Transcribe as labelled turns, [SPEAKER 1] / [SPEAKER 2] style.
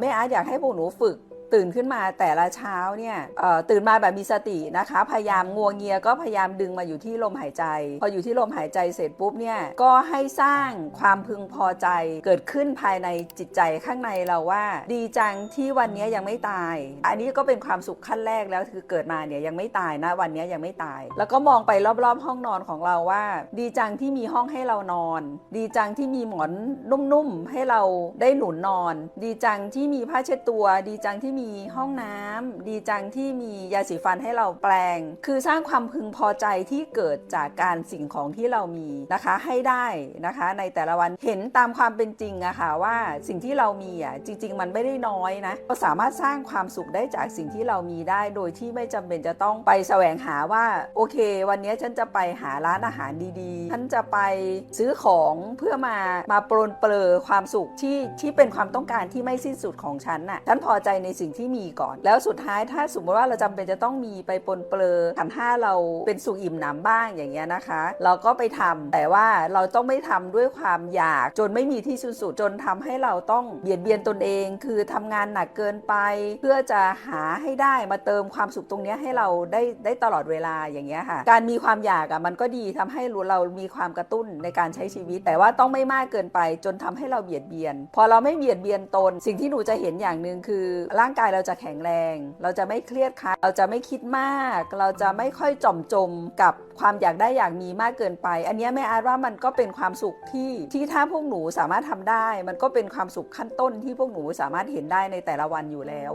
[SPEAKER 1] แม่อาร์ตอยากให้พวกหนูฝึก ตื่นขึ้นมาแต่ละเช้าเนี่ยตื่นมาแบบมีสตินะคะ พยายามงัวเงียก็พยายามดึงมาอยู่ที่ลมหายใจ พออยู่ที่ลมหายใจเสร็จปุ๊บเนี่ยก็ให้สร้างความพึงพอใจเกิดขึ้นภายในจิตใจข้างในเราว่า ดีจังที่วันนี้ยังไม่ตาย อันนี้ก็เป็นความสุขขั้นแรกแล้วคือเกิดมาเนี่ยยังไม่ตายนะวันนี้ยังไม่ตาย แล้วก็มองไปรอบๆ ห้องนอนของเราว่า ดีจังที่มีห้องให้เรานอน ดีจังที่มีหมอนนุ่มๆให้เราได้หนุนนอน ดีจังที่มีผ้าเช็ดตัว ดีจังที่มีห้องน้ำดีจังที่มียาสีฟันให้เราแปลง คือสร้างความพึงพอใจที่เกิดจากการสิ่งของที่เรามีนะคะให้ได้นะคะ ในแต่ละวันเห็นตามความเป็นจริงอะค่ะว่าสิ่งที่เรามีอะจริง ๆ มันไม่ได้น้อยนะเราสามารถสร้างความสุขได้จากสิ่งที่เรามีได้ โดยที่ไม่จำเป็นจะต้องไปแสวงหาว่าโอเค วันนี้ฉันจะไปหาร้านอาหารดีๆฉันจะไปซื้อของเพื่อมามาปลนเปลือความสุขที่ที่เป็นความต้องการที่ไม่สิ้นสุดของฉันน่ะฉันพอใจในสิ่งที่มีก่อน แล้วสุดท้ายถ้าสมมติว่าเราจำเป็นจะต้องมีไปปนเปลือขันห้าเราเป็นสุขอิ่มหนำบ้างอย่างเงี้ยนะคะ เราก็ไปทำแต่ว่าเราต้องไม่ทำด้วยความอยากจนไม่มีที่สิ้นสุดจนทำให้เราต้องเบียดเบียนตนเอง คือทำงานหนักเกินไป เพื่อจะหาให้ได้มาเติมความสุขตรงนี้ให้เราได้ได้ตลอดเวลาอย่างเงี้ยค่ะ การมีความอยากอะมันก็ดีทำให้เรามีความกระตุ้นในการใช้ชีวิต แต่ว่าต้องไม่มากเกินไปจนทำให้เราเบียดเบียน พอเราไม่เบียดเบียนตน สิ่งที่หนูจะเห็นอย่างหนึ่งคือร่างกายเราจะแข็งแรง เราจะไม่เครียดค่ะเราจะไม่คิดมาก เราจะไม่ค่อยจมจมกับความอยากได้อยากมีมากเกินไป อันนี้แม่อาร์ตว่ามันก็เป็นความสุขที่ที่ถ้าพวกหนูสามารถทำได้ มันก็เป็นความสุขขั้นต้นที่พวกหนูสามารถเห็นได้ในแต่ละวันอยู่แล้ว